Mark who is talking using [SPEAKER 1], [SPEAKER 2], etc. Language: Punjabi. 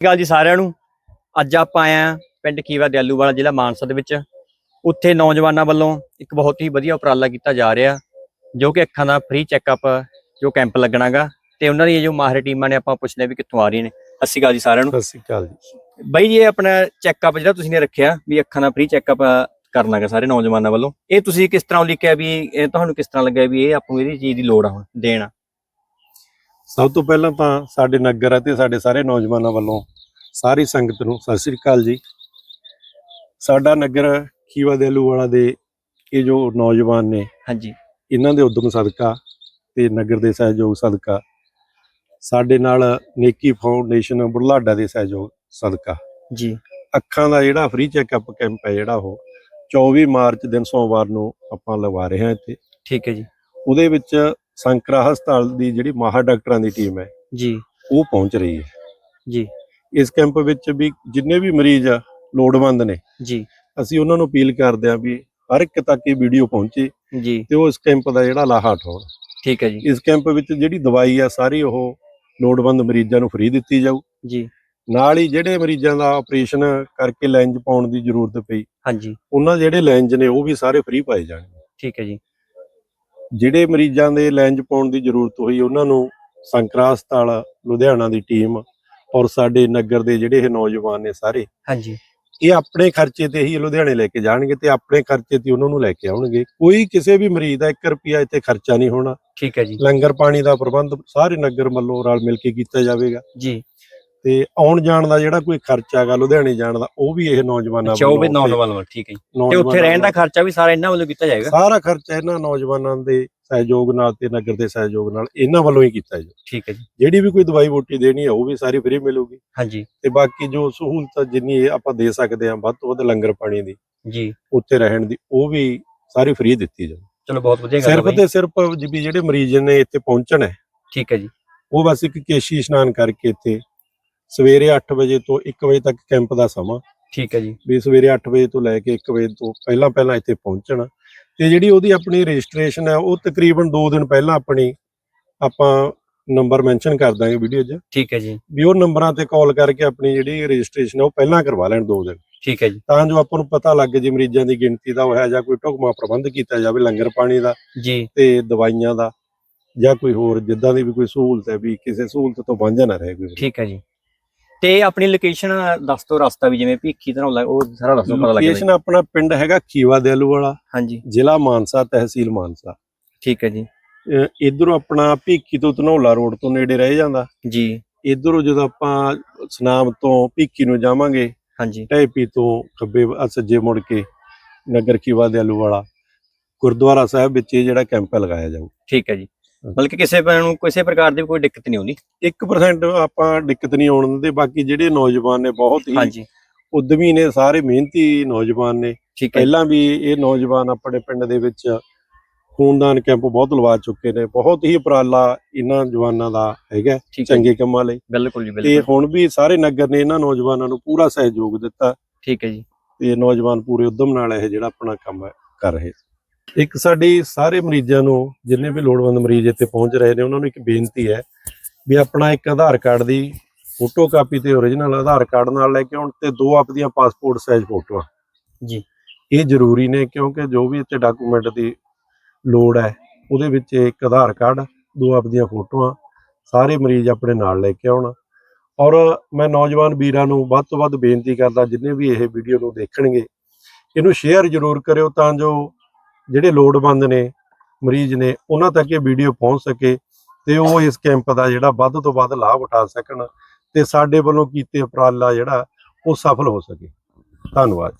[SPEAKER 1] ਅਕਾਲ ਜੀ ਸਾਰਿਆਂ ਨੂੰ। ਅੱਜ ਆਪਾਂ ਆਏ ਆ ਪਿੰਡ ਕੀਵਾ ਦਿਆਲੂਵਾਲਾ ਜ਼ਿਲ੍ਹਾ ਮਾਨਸਾ ਦੇ ਵਿੱਚ। ਉੱਥੇ ਨੌਜਵਾਨਾਂ ਵੱਲੋਂ ਇੱਕ ਬਹੁਤ ਹੀ ਵਧੀਆ ਉਪਰਾਲਾ ਕੀਤਾ ਜਾ ਰਿਹਾ ਜੋ ਕਿ ਅੱਖਾਂ ਦਾ ਫ੍ਰੀ ਚੈੱਕਅਪ ਜੋ ਕੈਂਪ ਲੱਗਣਾਗਾ ਤੇ ਉਹਨਾਂ ਦੀਆਂ ਜੋ ਮਾਹਿਰ ਟੀਮਾਂ ਨੇ ਆਪਾਂ ਪੁੱਛਦੇ ਵੀ ਕਿੱਥੋਂ ਆ ਰਹੀਆਂ ਨੇ। ਸ਼੍ਰੀ ਅਕਾਲ ਜੀ ਸਾਰਿਆਂ ਨੂੰ।
[SPEAKER 2] ਸਤਿ ਸ਼੍ਰੀ ਅਕਾਲ ਜੀ।
[SPEAKER 1] ਬਾਈ ਜੀ ਇਹ ਆਪਣਾ ਚੈੱਕਅਪ ਜਿਹੜਾ ਤੁਸੀਂ ਨੇ ਰੱਖਿਆ ਵੀ ਅੱਖਾਂ ਦਾ ਫ੍ਰੀ ਚੈੱਕਅਪ ਕਰਨਾਗਾ ਸਾਰੇ ਨੌਜਵਾਨਾਂ ਵੱਲੋਂ। ਇਹ ਤੁਸੀਂ ਕਿਸ ਤਰ੍ਹਾਂ ਲਿਖਿਆ ਵੀ ਇਹ ਤੁਹਾਨੂੰ ਕਿਸ ਤਰ੍ਹਾਂ ਲੱਗਿਆ ਵੀ ਇਹ ਆਪਾਂ ਨੂੰ ਇਹਦੀ ਚੀਜ਼ ਦੀ ਲੋੜ ਆ ਹੁਣ ਦੇਣ
[SPEAKER 2] ਸਭ ਤੋਂ ਪਹਿਲਾਂ ਤਾਂ ਸਾਡੇ ਨਗਰ ਅਤੇ ਸਾਡੇ ਸਾਰੇ ਨੌਜਵਾਨਾਂ ਵੱਲੋਂ ਸਾਰੀ ਸੰਗਤ ਨੂੰ ਸਤਿ ਸ਼੍ਰੀ ਅਕਾਲ ਜੀ। ਸਾਡਾ ਨਗਰ ਖੀਵਾ ਦੇ ਵਾਲਾ ਦੇ ਇਹ ਜੋ ਨੌਜਵਾਨ ਨੇ
[SPEAKER 1] ਹਾਂਜੀ।
[SPEAKER 2] ਇਹਨਾਂ ਦੇ ਉਦਮ ਸਦਕਾ ਤੇ ਨਗਰ ਦੇ ਸਹਿਯੋਗ ਸਦਕਾ ਸਾਡੇ ਨਾਲ ਨੇਕੀ ਫਾਊਂਡੇਸ਼ਨ ਬੁਢਲਾਡਾ ਦੇ ਸਹਿਯੋਗ ਸਦਕਾ।
[SPEAKER 1] ਜੀ।
[SPEAKER 2] ਅੱਖਾਂ ਦਾ ਜਿਹੜਾ ਫ੍ਰੀ ਚੈੱਕਅਪ ਕੈਂਪ ਹੈ ਜਿਹੜਾ ਉਹ 24 ਮਾਰਚ ਦਿਨ ਸੋਮਵਾਰ ਨੂੰ ਆਪਾਂ ਲਗਵਾ ਰਹੇ ਹਾਂ ਇੱਥੇ।
[SPEAKER 1] ਠੀਕ ਹੈ ਜੀ।
[SPEAKER 2] ਉਹਦੇ ਵਿੱਚ ਸੰਕਰਾ ਹਸਪਤਾਲ ਦੀ ਜਿਹੜੀ ਮਾਹਰ ਡਾਕਟਰਾਂ ਦੀ ਟੀਮ ਹੈ
[SPEAKER 1] ਜੀ।
[SPEAKER 2] ਉਹ ਪਹੁੰਚ ਰਹੀ ਹੈ।
[SPEAKER 1] ਜੀ।
[SPEAKER 2] ਇਸ ਕੈਂਪ ਵਿੱਚ ਵੀ ਜਿੰਨੇ ਵੀ ਮਰੀਜ਼ ਆ, ਲੋੜਵੰਦ ਨੇ।
[SPEAKER 1] ਜੀ।
[SPEAKER 2] ਅਸੀਂ ਉਹਨਾਂ ਨੂੰ ਅਪੀਲ ਕਰਦੇ ਹਾਂ ਵੀ ਹਰ ਇੱਕ ਤੱਕ ਇਹ ਵੀਡੀਓ ਪਹੁੰਚੇ
[SPEAKER 1] ਜੀ।
[SPEAKER 2] ਤੇ ਉਹ ਇਸ ਕੈਂਪ ਦਾ ਜਿਹੜਾ ਲਾਹਾ ਉਠਾਉਣ।
[SPEAKER 1] ਠੀਕ ਹੈ ਜੀ।
[SPEAKER 2] ਇਸ ਕੈਂਪ ਵਿੱਚ ਜਿਹੜੀ ਦਵਾਈ ਆ ਸਾਰੀ ਉਹ ਲੋੜਵੰਦ ਮਰੀਜ਼ਾਂ ਨੂੰ ਫ੍ਰੀ ਦਿੱਤੀ ਜਾਊ।
[SPEAKER 1] ਜੀ।
[SPEAKER 2] ਨਾਲ ਹੀ ਜਿਹੜੇ ਮਰੀਜ਼ਾਂ ਦਾ ਆਪਰੇਸ਼ਨ ਕਰਕੇ ਲੈਂਜ ਪਾਉਣ ਦੀ ਜ਼ਰੂਰਤ ਪਈ
[SPEAKER 1] ਹਾਂਜੀ।
[SPEAKER 2] ਉਹਨਾਂ ਦੇ ਜਿਹੜੇ ਲੈਂਜ ਨੇ ਉਹ ਵੀ ਸਾਰੇ ਫ੍ਰੀ ਪਾਏ ਜਾਣਗੇ
[SPEAKER 1] ਠੀਕ ਹੈ ਜੀ।
[SPEAKER 2] ਜਿਹੜੇ ਮਰੀਜ਼ਾਂ ਦੇ ਲੈਂਜ ਪਾਉਣ ਦੀ ਜ਼ਰੂਰਤ ਹੋਈ ਉਹਨਾਂ ਨੂੰ ਸੰਕਰਾ ਹਸਪਤਾਲ ਲੁਧਿਆਣਾ ਦੀ ਟੀਮ ਔਰ ਸਾਡੇ ਨਗਰ ਦੇ ਜਿਹੜੇ ਇਹ ਨੌਜਵਾਨ ਨੇ ਸਾਰੇ
[SPEAKER 1] ਹਾਂਜੀ।
[SPEAKER 2] ਇਹ ਆਪਣੇ ਖਰਚੇ ਤੇ ਹੀ ਲੁਧਿਆਣੇ ਲੈ ਕੇ ਜਾਣਗੇ ਤੇ ਆਪਣੇ ਖਰਚੇ ਤੇ ਉਹਨਾਂ ਨੂੰ ਲੈ ਕੇ ਆਉਣਗੇ। ਕੋਈ ਕਿਸੇ ਵੀ ਮਰੀਜ਼ ਦਾ 1 ਰੁਪਿਆ ਇੱਥੇ ਖਰਚਾ ਨਹੀਂ ਹੋਣਾ।
[SPEAKER 1] ਠੀਕ ਹੈ ਜੀ।
[SPEAKER 2] ਲੰਗਰ ਪਾਣੀ ਦਾ ਪ੍ਰਬੰਧ ਸਾਰੇ ਨਗਰ ਵੱਲੋਂ ਰਲ ਮਿਲ ਕੇ ਕੀਤਾ ਜਾਵੇਗਾ।
[SPEAKER 1] ਜੀ।
[SPEAKER 2] ਤੇ ਆਉਣ ਜਾਣ ਦਾ ਜਿਹੜਾ ਕੋਈ ਖਰਚਾ ਹੈਗਾ ਲੁਧਿਆਣੇ ਜਾਣ ਦਾ ਉਹ ਵੀ ਇਹ ਨੌਜਵਾਨਾਂ
[SPEAKER 1] ਅੱਛਾ ਉਹ ਵੀ ਨੌਜਵਾਨ ਵੱਲ ਠੀਕ ਹੈ ਤੇ ਉੱਥੇ ਰਹਿਣ ਦਾ
[SPEAKER 2] ਵੱਲੋਂ
[SPEAKER 1] ਖਰਚਾ ਵੀ ਸਾਰਾ ਇਹਨਾਂ ਵੱਲੋਂ ਕੀਤਾ ਜਾਏਗਾ?
[SPEAKER 2] ਸਾਰਾ ਖਰਚਾ ਇਹਨਾਂ ਨੌਜਵਾਨਾਂ ਦੇ ਸਹਿਯੋਗ ਨਾਲ ਤੇ ਨਗਰ ਦੇ ਸਹਿਯੋਗ ਨਾਲ ਇਹਨਾਂ ਵੱਲੋਂ ਹੀ ਕੀਤਾ ਜਾਊ।
[SPEAKER 1] ਠੀਕ ਹੈ ਜੀ।
[SPEAKER 2] ਜਿਹੜੀ ਵੀ ਕੋਈ ਦਵਾਈ ਬੂਟੀ ਦੇਣੀ ਹੈ ਉਹ ਵੀ ਸਾਰੀ ਫ੍ਰੀ ਮਿਲੂਗੀ।
[SPEAKER 1] ਹਾਂਜੀ।
[SPEAKER 2] ਤੇ ਬਾਕੀ ਜੋ ਸਹੂਲਤ ਜਿੰਨੀ ਇਹ ਆਪਾਂ ਦੇ ਸਕਦੇ ਹਾਂ ਵੱਧ ਤੋਂ ਵੱਧ ਲੰਗਰ ਪਾਣੀ ਦੀ
[SPEAKER 1] ਜੀ।
[SPEAKER 2] ਉੱਥੇ ਰਹਿਣ ਦੀ ਉਹ ਵੀ ਸਾਰੀ ਫ੍ਰੀ ਦਿੱਤੀ ਜਾਊ।
[SPEAKER 1] ਚਲੋ ਬਹੁਤ ਵਧੀਆ ਗੱਲ ਹੈ
[SPEAKER 2] ਸਿਰਫ ਤੇ ਸਿਰਫ ਜੀ ਜਿਹੜੇ ਮਰੀਜ਼ ਨੇ ਇੱਥੇ ਪਹੁੰਚਣਾ ਹੈ
[SPEAKER 1] ਠੀਕ ਹੈ ਜੀ।
[SPEAKER 2] ਉਹ ਬਸ ਇੱਕ ਕੇਸ਼ੀ ਇਸ਼ਨਾਨ ਕਰਕੇ ਇੱਥੇ ਸਵੇਰੇ 8 ਵਜੇ ਤੋਂ 1 ਵਜੇ ਤੱਕ ਕੈਂਪ ਦਾ ਸਮਾਂ।
[SPEAKER 1] ਠੀਕ ਹੈ ਜੀ।
[SPEAKER 2] ਵੀ ਸਵੇਰੇ 8 ਵਜੇ ਤੋਂ ਲੈ ਕੇ 1 ਵਜੇ ਤੋਂ ਪਹਿਲਾਂ ਪਹਿਲਾਂ ਇੱਥੇ ਪਹੁੰਚਣਾ। ਤੇ ਜਿਹੜੀ ਉਹਦੀ ਆਪਣੀ ਰਜਿਸਟ੍ਰੇਸ਼ਨ ਹੈ ਉਹ ਤਕਰੀਬਨ 2 ਦਿਨ ਪਹਿਲਾਂ ਆਪਣੀ ਆਪਾਂ ਨੰਬਰ ਮੈਂਸ਼ਨ ਕਰ ਦਾਂਗੇ ਵੀਡੀਓ 'ਚ।
[SPEAKER 1] ਠੀਕ ਹੈ ਜੀ।
[SPEAKER 2] ਵੀ ਉਹ ਨੰਬਰਾਂ ਤੇ ਕਾਲ ਕਰਕੇ ਆਪਣੀ ਜਿਹੜੀ ਰਜਿਸਟ੍ਰੇਸ਼ਨ ਹੈ ਉਹ ਪਹਿਲਾਂ ਕਰਵਾ ਲੈਣ 2 ਦਿਨ।
[SPEAKER 1] ਠੀਕ ਹੈ ਜੀ।
[SPEAKER 2] ਤਾਂ ਜੋ ਆਪਾਂ ਨੂੰ ਪਤਾ ਲੱਗ ਜੇ ਮਰੀਜ਼ਾਂ ਦੀ ਗਿਣਤੀ ਦਾ ਹੋਇਆ ਜਾਂ ਕੋਈ ਢੁਕਮਾ ਪ੍ਰਬੰਧ ਕੀਤਾ ਜਾਵੇ ਲੰਗਰ ਪਾਣੀ ਦਾ
[SPEAKER 1] ਜੀ।
[SPEAKER 2] ਤੇ ਦਵਾਈਆਂ ਦਾ ਜਾਂ ਕੋਈ ਹੋਰ ਜਿੱਦਾਂ ਦੀ ਵੀ ਕੋਈ ਸਹੂਲਤ ਹੈ ਵੀ ਕਿਸੇ ਸਹੂਲਤ ਤੋਂ ਵਾਂਝਾ ਨਾ ਰਹੇ ਕੋਈ।
[SPEAKER 1] ਠੀਕ ਹੈ ਜੀ। ਤੇ ਆਪਣੀ ਲੋਕੇਸ਼ਨ ਦੱਸ ਦਿਓ ਰਸਤਾ ਵੀ ਜਿਵੇਂ ਭੀਖੀ ਤਰ੍ਹਾਂ ਲੱਗ ਉਹ ਸਾਰਾ ਦੱਸੋ ਪਤਾ ਲੱਗ
[SPEAKER 2] ਲੋਕੇਸ਼ਨ ਆਪਣਾ ਪਿੰਡ ਹੈਗਾ ਖੀਵਾ ਦੇਲੂ ਵਾਲਾ
[SPEAKER 1] ਹਾਂਜੀ।
[SPEAKER 2] ਜ਼ਿਲ੍ਹਾ ਮਾਨਸਾ ਤਹਿਸੀਲ ਮਾਨਸਾ।
[SPEAKER 1] ਠੀਕ ਹੈ ਜੀ।
[SPEAKER 2] ਇਧਰੋਂ ਆਪਣਾ ਭੀਖੀ ਤੋਂ ਧਨੌਲਾ ਰੋਡ ਤੋਂ ਨੇੜੇ ਰਹਿ ਜਾਂਦਾ।
[SPEAKER 1] ਜੀ।
[SPEAKER 2] ਇਧਰੋਂ ਜਦੋਂ ਆਪਾਂ ਸਨਾਮ ਤੋਂ ਭੀਖੀ ਨੂੰ ਜਾਵਾਂਗੇ
[SPEAKER 1] ਹਾਂਜੀ।
[SPEAKER 2] ਢੈਪੀ ਤੋਂ ਖੱਬੇ ਸੱਜੇ ਮੁੜ ਕੇ ਨਗਰ ਖੀਵਾ ਦੇਲੂ ਵਾਲਾ ਗੁਰਦੁਆਰਾ ਸਾਹਿਬ ਵਿੱਚ ਇਹ ਜਿਹੜਾ ਕੈਂਪ ਲਗਾਇਆ ਜਾਊ।
[SPEAKER 1] ਠੀਕ ਹੈ ਜੀ। ਮਤਲਬ ਕਿ ਕਿਸੇ ਨੂੰ ਕਿਸੇ ਪ੍ਰਕਾਰ ਦੀ ਕੋਈ ਦਿੱਕਤ ਨਹੀਂ ਆਉਂਦੀ।
[SPEAKER 2] 1% ਆਪਾਂ ਦਿੱਕਤ ਨਹੀਂ ਆਉਣ ਦਿੰਦੇ ਬਾਕੀ ਜਿਹੜੇ ਨੌਜਵਾਨ ਨੇ ਬਹੁਤ ਹੀ
[SPEAKER 1] ਹਾਂਜੀ।
[SPEAKER 2] ਉਦਮੀ ਨੇ ਸਾਰੇ ਮਿਹਨਤੀ ਨੌਜਵਾਨ ਨੇ। ਪਹਿਲਾਂ ਵੀ ਇਹ ਨੌਜਵਾਨ ਆਪਣੇ ਪਿੰਡ ਦੇ ਵਿੱਚ ਖੂਨਦਾਨ ਕੈਂਪ ਬਹੁਤ ਲਵਾ ਚੁੱਕੇ ਨੇ। ਬਹੁਤ ਹੀ ਉਪਰਾਲਾ ਇਹਨਾਂ ਜਵਾਨਾਂ ਦਾ ਹੈਗਾ ਚੰਗੇ ਕੰਮਾਂ ਲਈ।
[SPEAKER 1] ਬਿਲਕੁਲ ਜੀ
[SPEAKER 2] ਤੇ
[SPEAKER 1] ਬਿਲਕੁਲ।
[SPEAKER 2] ਹੁਣ ਵੀ ਸਾਰੇ ਨਗਰ ਨੇ ਇਹਨਾਂ ਨੌਜਵਾਨਾਂ ਨੂੰ ਪੂਰਾ ਸਹਿਯੋਗ ਦਿੱਤਾ
[SPEAKER 1] ਠੀਕ ਹੈ ਜੀ।
[SPEAKER 2] ਤੇ ਨੌਜਵਾਨ ਪੂਰੇ ਉਦਮ ਨਾਲ ਇਹ ਜਿਹੜਾ ਆਪਣਾ ਕੰਮ ਕਰ ਰਹੇ ਇੱਕ ਸਾਡੀ ਸਾਰੇ ਮਰੀਜ਼ਾਂ ਨੂੰ ਜਿੰਨੇ ਵੀ ਲੋੜਵੰਦ ਮਰੀਜ਼ ਇੱਥੇ ਪਹੁੰਚ ਰਹੇ ਨੇ ਉਹਨਾਂ ਨੂੰ ਇੱਕ ਬੇਨਤੀ ਹੈ ਵੀ ਆਪਣਾ ਇੱਕ ਆਧਾਰ ਕਾਰਡ ਦੀ ਫੋਟੋ ਕਾਪੀ ਤੇ ਓਰੀਜਨਲ ਆਧਾਰ ਕਾਰਡ ਨਾਲ ਲੈ ਕੇ ਆਉਣ ਤੇ ਦੋ ਆਪਣੀਆਂ ਪਾਸਪੋਰਟ ਸਾਈਜ਼ ਫੋਟੋਆਂ
[SPEAKER 1] ਜੀ।
[SPEAKER 2] ਇਹ ਜ਼ਰੂਰੀ ਨੇ ਕਿਉਂਕਿ ਜੋ ਵੀ ਇੱਥੇ ਡਾਕੂਮੈਂਟ ਦੀ ਲੋੜ ਹੈ ਉਹਦੇ ਵਿੱਚ ਇੱਕ ਆਧਾਰ ਕਾਰਡ ਦੋ ਆਪਦੀਆਂ ਫੋਟੋਆਂ ਸਾਰੇ ਮਰੀਜ਼ ਆਪਣੇ ਨਾਲ ਲੈ ਕੇ ਆਉਣ। ਔਰ ਮੈਂ ਨੌਜਵਾਨ ਵੀਰਾਂ ਨੂੰ ਵੱਧ ਤੋਂ ਵੱਧ ਬੇਨਤੀ ਕਰਦਾ ਜਿੰਨੇ ਵੀ ਇਹ ਵੀਡੀਓ ਨੂੰ ਦੇਖਣਗੇ ਇਹਨੂੰ ਸ਼ੇਅਰ ਜ਼ਰੂਰ ਕਰਿਓ ਤਾਂ ਜੋ ਜਿਹੜੇ ਲੋੜਵੰਦ ਨੇ, ਮਰੀਜ਼ ਨੇ, ਉਹਨਾਂ ਤੱਕ ਇਹ ਵੀਡੀਓ ਪਹੁੰਚ ਸਕੇ ਤੇ ਉਹ ਇਸ ਕੈਂਪ ਦਾ ਜਿਹੜਾ ਵੱਧ ਤੋਂ ਵੱਧ ਲਾਭ ਉਠਾ ਸਕਣ ਤੇ ਸਾਡੇ ਵੱਲੋਂ ਕੀਤੇ ਉਪਰਾਲਾ ਜਿਹੜਾ ਉਹ ਸਫਲ ਹੋ ਸਕੇ। ਧੰਨਵਾਦ।